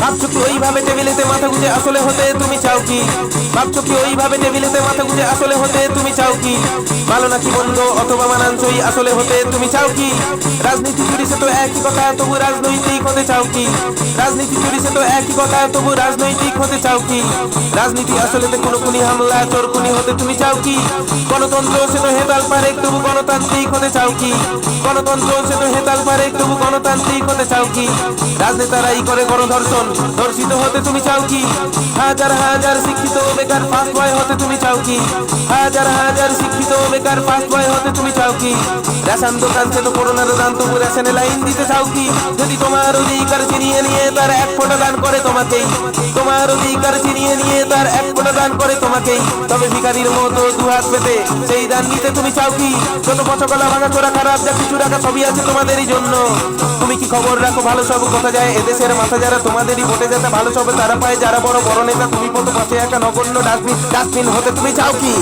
ভাবছ কি ওইভাবে টেবিলেতে মাথা গুঁজে আসলে হতে তুমি চাও কি? ভাবছ কি ওইভাবে টেবিলেতে মাথা গুঁজে আসলে হতে তুমি চাও কি? ভালো নাকি বন্ধ, অথবা মানানসই আসলে হতে তুমি চাও কি? রাজনীতি জুড়িছে তো একই কথা, তবু রাজনৈতিক হতে চাও কি? রাজনীতি চুরি তো একই কথা তবু রাজনৈতিক হতে চাও কি? রাজনীতি আসলে তো কোনো খুনি হামলা, চোর খুনি হতে তুমি চাও কি? গণতন্ত্র সে তো হেতাল পারে তবু গণতান্ত্রিক হতে চাও কি? গণতন্ত্র সে তো হেতাল পারে তবু গণতান্ত্রিক হতে চাও কি? রাজনেতারাই করে গণধর্ষণ, ধর্ষিত হতে তুমি চাও কি? হাজার হাজার শিক্ষিত বেকার ফার্স্ট বয় হতে তুমি চাও কি? হাজার হাজার শিক্ষিত বেকার ফার্স্ট বয় হতে তুমি চাও কি? রেশন দোকান তো করোনার দান তবু রেশনে লাইন দিতে চাও কি? যদি তোমার অধিকার ছিনিয়ে নিয়ে তার এক ফোঁটা দান করে তোমাকেই। তোমার অধিকার ছিনিয়ে নিয়ে তার এক ফোঁটা দান করে তোমাকেই। তবে ভিখারির মতো দু হাত পেতে সেই দান নিতে তুমি চাও কি? যত পচকলা ভাঙা চোরা খারাপ যা কিছু রাখা সবই আছে তোমাদেরই জন্য। তুমি কি খবর রাখো ভালো সব কথা যায়? এদেশের মাথা যারা তোমাদেরই ভোটে যেতে ভালো সবে তারা পায়। যারা বড় বড় নেতা তুমি কত পাশে একটা নগণ্য ডাস্টবিন ডাস্টবিন হতে তুমি চাও কি?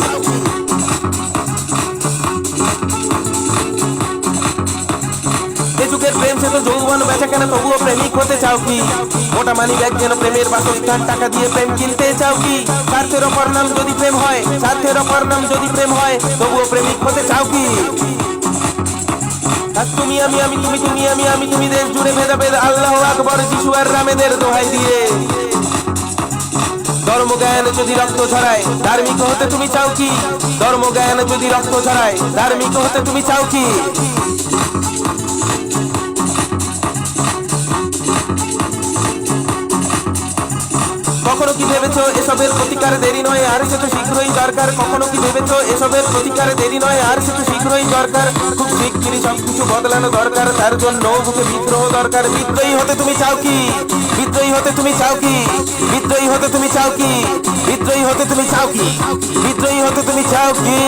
যুগের প্রেম নাম যদি প্রেম হয় তবুও প্রেমিক হতে চাও কি? তুমি আমি আমি, তুমি তুমি, আমি আমি, তুমি দেশ জুড়ে ভেদাভেদ, আল্লাহ আকবর, যিশু আর রামেদের দোহাই দিয়ে। ধর্ম যদি রক্ত ছড়ায় ধার্মিক হতে তুমি চাও কি? ধর্ম যদি রক্ত ছড়ায় ধার্মিক হতে তুমি চাও কি? কখনো কি ভেবেছো এসবের প্রতিকার দেরি নয়? আর সে তো শীঘ্রই দরকার। কখনো কি ভেবেছো এসবের প্রতিকার দেরি নয়? আর সে তো শীঘ্রই দরকার। খুব শিগগিরই সবকিছু বদলানো দরকার। তার জন্য বুকে বিদ্রোহ দরকার। বিদ্রোহী হতে তুমি চাও কি? হতে তুমি চাও কি? বিদ্রোহী হতে তুমি চাও কি? বিদ্রোহী হতে তুমি চাও কি? বিদ্রোহী হতে তুমি চাও কি?